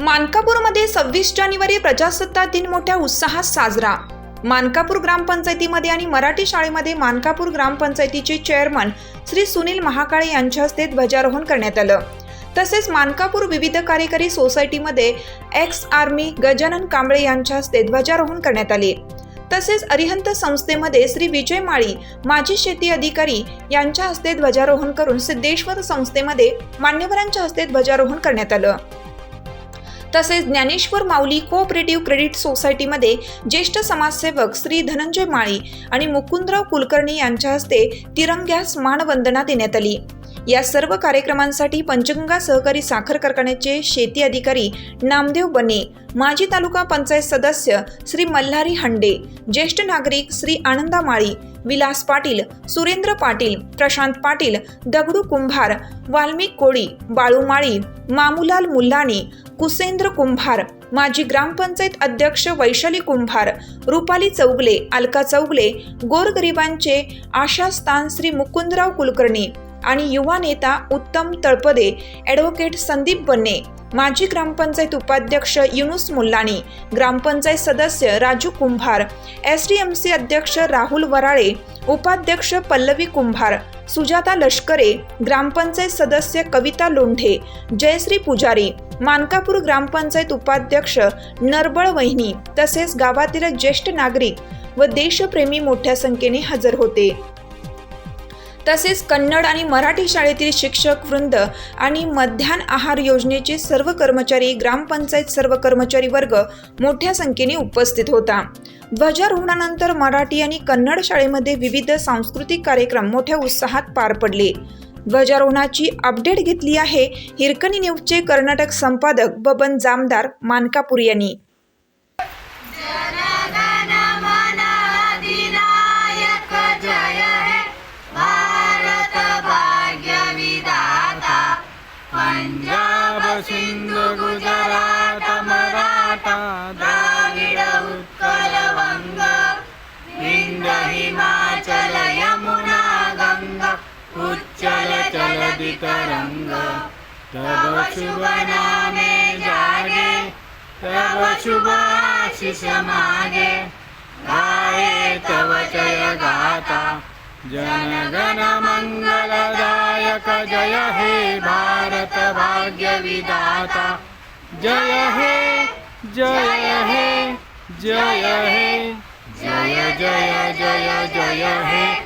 मानकापूरमध्ये सव्वीस जानेवारी प्रजासत्ताक दिन मोठ्या उत्साहात साजरा. मानकापूर ग्रामपंचायतीमध्ये आणि मराठी शाळेमध्ये मानकापूर ग्रामपंचायतीचे चेअरमन श्री सुनील महाकाळे यांच्या हस्ते ध्वजारोहण करण्यात आलं. तसेच मानकापूर विविध कार्यकारी सोसायटीमध्ये एक्स आर्मी गजानन कांबळे यांच्या हस्ते ध्वजारोहण करण्यात आले. तसेच अरिहंत संस्थेमध्ये श्री विजय माळी माजी शेती अधिकारी यांच्या हस्ते ध्वजारोहण करून सिद्धेश्वर संस्थेमध्ये मान्यवरांच्या हस्ते ध्वजारोहण करण्यात आलं. तसेच ज्ञानेश्वर माऊली कोऑपरेटिव्ह क्रेडिट सोसायटीमध्ये ज्येष्ठ समाजसेवक श्री धनंजय माळी आणि मुकुंदराव कुलकर्णी यांच्या हस्ते तिरंग्यास मानवंदना देण्यात आली. या सर्व कार्यक्रमांसाठी पंचगंगा सहकारी साखर कारखान्याचे शेती अधिकारी नामदेव बने माजी तालुका पंचायत सदस्य श्री मल्हारी हंडे ज्येष्ठ नागरिक श्री आनंदा माळी विलास पाटील सुरेंद्र पाटील प्रशांत पाटील दगडू कुंभार वाल्मिक कोळी बाळू माळी मामुलाल मुल्लानी कुसेंद्र कुंभार माजी ग्रामपंचायत अध्यक्ष वैशाली कुंभार रुपाली चौगले अलका चौगले गोरगरिबांचे आशास्थान श्री मुकुंदराव कुलकर्णी आणि युवा नेता उत्तम तळपदे ॲडव्होकेट संदीप बन्ने माजी ग्रामपंचायत उपाध्यक्ष युनुस मुल्लानी ग्रामपंचायत सदस्य Raju Kumbhar S D M C अध्यक्ष राहुल वराळे उपाध्यक्ष पल्लवी कुंभार सुजाता लष्करे ग्रामपंचायत सदस्य कविता लोंढे जयश्री पुजारी मानकापूर ग्रामपंचायत उपाध्यक्ष नरबळ वहिनी तसेच गावातील ज्येष्ठ नागरिक व देशप्रेमी मोठ्या संख्येने हजर होते. तसेच कन्नड आणि मराठी शाळेतील शिक्षक वृंद आणि मध्यान्ह आहार योजनेचे सर्व कर्मचारी ग्रामपंचायत सर्व कर्मचारी वर्ग मोठ्या संख्येने उपस्थित होता. ध्वजारोहणानंतर मराठी आणि कन्नड शाळेमध्ये विविध सांस्कृतिक कार्यक्रम मोठ्या उत्साहात पार पडले. ध्वजारोहणाची अपडेट घेतली आहे हिरकणी न्यूजचे कर्नाटक संपादक बबन जामदार मानकापूर यांनी. तरंग तब शुभ नामे जागे। तब शुभ आशीष मागे गाये तव जय गाता जन गण मंगलदायक जय हे भारत भाग्य विधाता जय हे जय हे। जय हे जय जय जय जय हे